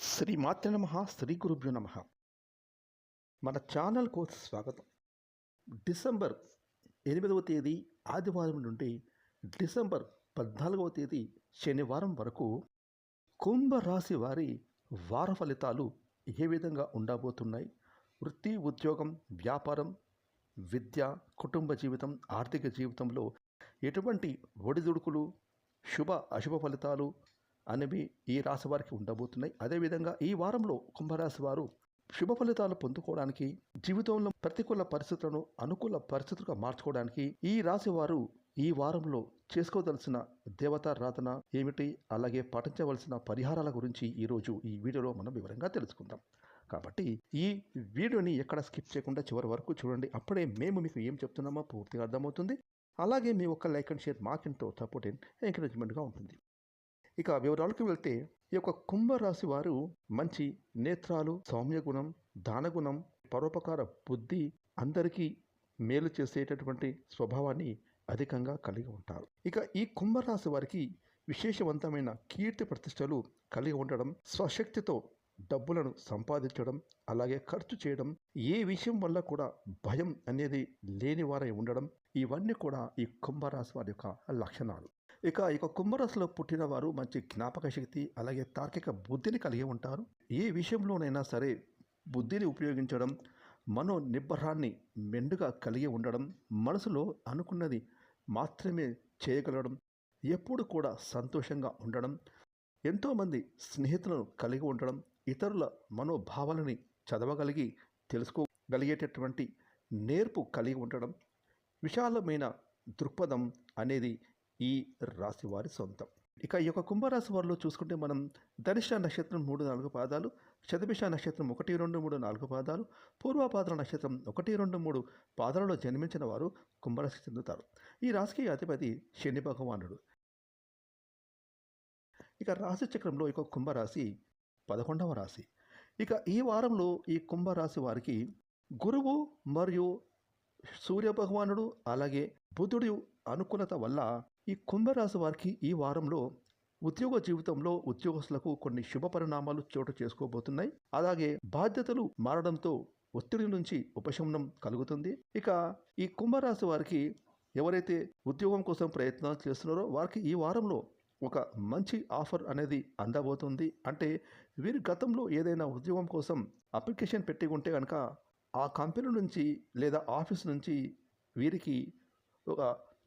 శ్రీ మాత్ర నమ శ్రీ గురుభ్యో నమ. మన ఛానల్కు స్వాగతం. డిసెంబర్ ఎనిమిదవ తేదీ ఆదివారం నుండి డిసెంబర్ పద్నాలుగవ తేదీ శనివారం వరకు కుంభరాశి వారి వార ఫలితాలు ఏ విధంగా ఉండబోతున్నాయి? వృత్తి ఉద్యోగం వ్యాపారం విద్య కుటుంబ జీవితం ఆర్థిక జీవితంలో ఎటువంటి ఒడిదుడుకులు శుభ అశుభ ఫలితాలు అనేవి ఈ రాశి వారికి ఉండబోతున్నాయి. అదేవిధంగా ఈ వారంలో కుంభరాశి వారు శుభ ఫలితాలు పొందుకోవడానికి జీవితంలో ప్రతికూల పరిస్థితులను అనుకూల పరిస్థితులుగా మార్చుకోవడానికి ఈ రాశి వారు ఈ వారంలో చేసుకోవలసిన దేవతారాధన ఏమిటి? అలాగే పాటించవలసిన పరిహారాల గురించి ఈరోజు ఈ వీడియోలో మనం వివరంగా తెలుసుకుందాం. కాబట్టి ఈ వీడియోని ఎక్కడ స్కిప్ చేయకుండా చివరి వరకు చూడండి. అప్పుడే మేము మీకు ఏం చెప్తున్నామో పూర్తిగా అర్థమవుతుంది. అలాగే మీ ఒక్క లైక్ అండ్ షేర్ మాకెంతో సపోర్ట్ ఎంకరేజ్మెంట్గా ఉంటుంది. ఇక వివరాలకు వెళ్తే ఈ యొక్క కుంభరాశి వారు మంచి నేత్రాలు సౌమ్య గుణం దానగుణం పరోపకార బుద్ధి అందరికీ మేలు చేసేటటువంటి స్వభావాన్ని అధికంగా కలిగి ఉంటారు. ఇక ఈ కుంభరాశి వారికి విశేషవంతమైన కీర్తి ప్రతిష్టలు కలిగి ఉండడం స్వశక్తితో డబ్బులను సంపాదించడం అలాగే ఖర్చు చేయడం ఏ విషయం వల్ల కూడా భయం అనేది లేని వారై ఉండడం ఇవన్నీ కూడా ఈ కుంభరాశి వారి యొక్క లక్షణాలు. ఇక ఇక కుంభరాశిలో పుట్టిన వారు మంచి జ్ఞాపక శక్తి అలాగే తార్కిక బుద్ధిని కలిగి ఉంటారు. ఏ విషయంలోనైనా సరే బుద్ధిని ఉపయోగించడం మనో నిబ్బరాన్ని మెండుగా కలిగి ఉండడం మనసులో అనుకున్నది మాత్రమే చేయగలగడం ఎప్పుడు కూడా సంతోషంగా ఉండడం ఎంతోమంది స్నేహితులను కలిగి ఉండడం ఇతరుల మనోభావాలని చదవగలిగి తెలుసుకోగలిగేటటువంటి నేర్పు కలిగి ఉండడం విశాలమైన దృక్పథం అనేది ఈ రాశి వారి సొంతం. ఇక ఈ యొక్క కుంభరాశి వారిలో చూసుకుంటే మనం ధనిష్ట నక్షత్రం మూడు నాలుగు పాదాలు శతభిష నక్షత్రం ఒకటి రెండు మూడు నాలుగు పాదాలు పూర్వపాద్ర నక్షత్రం ఒకటి రెండు మూడు పాదాలలో జన్మించిన వారు కుంభరాశి చెందుతారు. ఈ రాశికి అధిపతి శని భగవానుడు. ఇక రాశి చక్రంలో ఇక కుంభరాశి పదకొండవ రాశి. ఇక ఈ వారంలో ఈ కుంభరాశి వారికి గురువు మరియు సూర్య భగవానుడు అలాగే బుధుడి అనుకూలత వల్ల ఈ కుంభరాశి వారికి ఈ వారంలో ఉద్యోగ జీవితంలో ఉద్యోగస్తులకు కొన్ని శుభ పరిణామాలు చోటు చేసుకోబోతున్నాయి. అలాగే బాధ్యతలు మారడంతో ఒత్తిడి నుంచి ఉపశమనం కలుగుతుంది. ఇక ఈ కుంభరాశి వారికి ఎవరైతే ఉద్యోగం కోసం ప్రయత్నాలు చేస్తున్నారో వారికి ఈ వారంలో ఒక మంచి ఆఫర్ అనేది అందబోతుంది. అంటే వీరు గతంలో ఏదైనా ఉద్యోగం కోసం అప్లికేషన్ పెట్టి ఉంటే కనుక ఆ కంపెనీ నుంచి లేదా ఆఫీస్ నుంచి వీరికి ఒక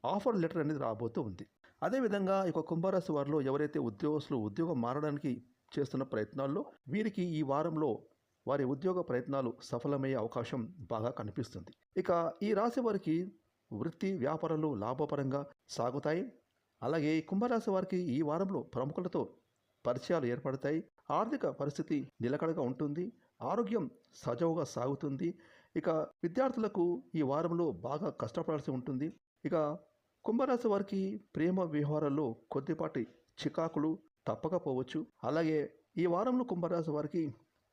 ఆఫర్ లెటర్ అనేది రాబోతూ ఉంది. అదేవిధంగా ఈ యొక్క కుంభరాశి వారిలో ఎవరైతే ఉద్యోగస్తులు ఉద్యోగం మారడానికి చేస్తున్న ప్రయత్నాల్లో వీరికి ఈ వారంలో వారి ఉద్యోగ ప్రయత్నాలు సఫలమయ్యే అవకాశం బాగా కనిపిస్తుంది. ఇక ఈ రాశి వారికి వృత్తి వ్యాపారాలు లాభపరంగా సాగుతాయి. అలాగే కుంభరాశి వారికి ఈ వారంలో ప్రముఖులతో పరిచయాలు ఏర్పడతాయి. ఆర్థిక పరిస్థితి నిలకడగా ఉంటుంది. ఆరోగ్యం సజావుగా సాగుతుంది. ఇక విద్యార్థులకు ఈ వారంలో బాగా కష్టపడాల్సి ఉంటుంది. ఇక కుంభరాశి వారికి ప్రేమ వ్యవహారాల్లో కొద్దిపాటి చికాకులు తప్పకపోవచ్చు అలాగే ఈ వారంలో కుంభరాశి వారికి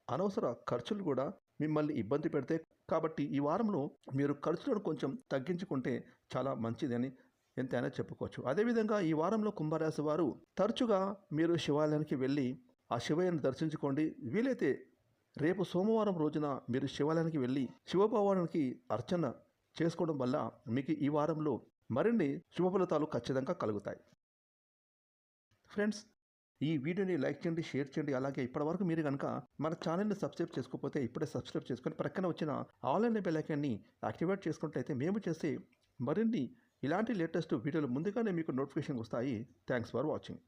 అనవసర ఖర్చులు కూడా మిమ్మల్ని ఇబ్బంది పెడితే కాబట్టి ఈ వారంలో మీరు ఖర్చులను కొంచెం తగ్గించుకుంటే చాలా మంచిదని ఎంతైనా చెప్పుకోవచ్చు. అదేవిధంగా ఈ వారంలో కుంభరాశి వారు తరచుగా మీరు శివాలయానికి వెళ్ళి ఆ శివయ్యను దర్శించుకోండి. వీలైతే రేపు సోమవారం రోజున మీరు శివాలయానికి వెళ్ళి శివభగవానికి అర్చన చేసుకోవడం వల్ల మీకు ఈ వారంలో మరిన్ని శుభ ఫలితాలు ఖచ్చితంగా కలుగుతాయి. ఫ్రెండ్స్ ఈ వీడియోని లైక్ చేయండి షేర్ చేయండి. అలాగే ఇప్పటివరకు మీరు కనుక మన ఛానల్ని సబ్స్క్రైబ్ చేసుకోకపోతే ఇప్పుడే సబ్స్క్రైబ్ చేసుకొని ప్రక్కన వచ్చిన ఆన్లైన్ బెలైకాన్ని యాక్టివేట్ చేసుకున్నట్లయితే మేము చేసే మరిన్ని ఇలాంటి లేటెస్ట్ వీడియోలు ముందుగానే మీకు నోటిఫికేషన్ వస్తాయి. Thanks for watching.